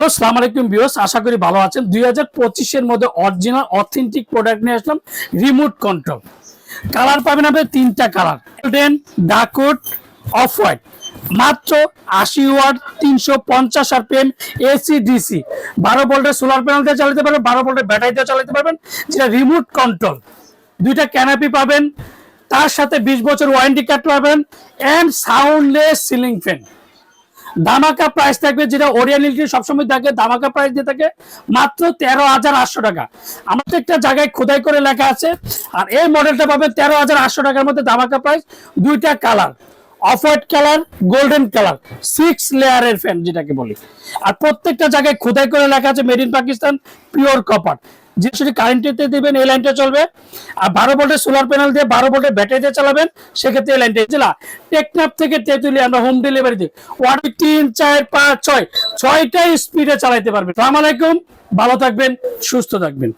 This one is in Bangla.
আসসালামু আলাইকুম ভিউয়ার্স আশা করি ভালো আছেন। দুই হাজার পঁচিশের মধ্যে অরিজিনাল অথেন্টিক প্রোডাক্ট নিয়ে আসলাম রিমোট কন্ট্রোল কালার পাবেন আপনি তিনটা কালার গোল্ডেন ডাকউড অফ হোয়াইট মাত্র আশি ওয়াট তিনশো পঞ্চাশ আর পেন এসি ডিসি বারো ভোল্টের সোলার প্যানেল দিয়ে চালাতে পারবেন, বারো ভোল্টের ব্যাটারি দিয়ে চালাতে পারবেন, যেটা রিমোট কন্ট্রোল দুইটা ক্যানাপি পাবেন, তার সাথে বিশ বছর ওয়ারেন্টি কার্ড পাবেন অ্যান্ড সাউন্ডলেস সিলিং ফ্যান ধামাকা প্রাইস থাকবে যেটা ওরিয়ালিটি সবসময় থাকে, ধামাকা প্রাইস দিয়ে থাকে মাত্র তেরো হাজার আটশো টাকা। আমাদের একটা জায়গায় খোদাই করে লেখা আছে, আর এই মডেলটা পাবে তেরো হাজার আটশো টাকার মধ্যে ধামাকা প্রাইস দুইটা colour off white colour golden colour six লেয়ারের ফ্যান যেটাকে বলি। আর প্রত্যেকটা জায়গায় খোদাই করে লেখা আছে made in Pakistan pure copper যে সেটি কারেন্টেতে দেবেন, এই লাইনটা চলবে। আর বারো ভোল্টের সোলার প্যানেল দিয়ে বারো ভোল্টের দিয়ে চালাবেন, সেক্ষেত্রে এই লাইনটা জেলা টেকনাপ থেকে তেঁতুলি আমরা হোম ডেলিভারি দিই। ওয়ান তিন, চার, পাঁচ, ছয়, ছয়টাই স্পিডে চালাইতে পারবেন। সালাম আলাইকুম, ভালো থাকবেন, সুস্থ থাকবেন।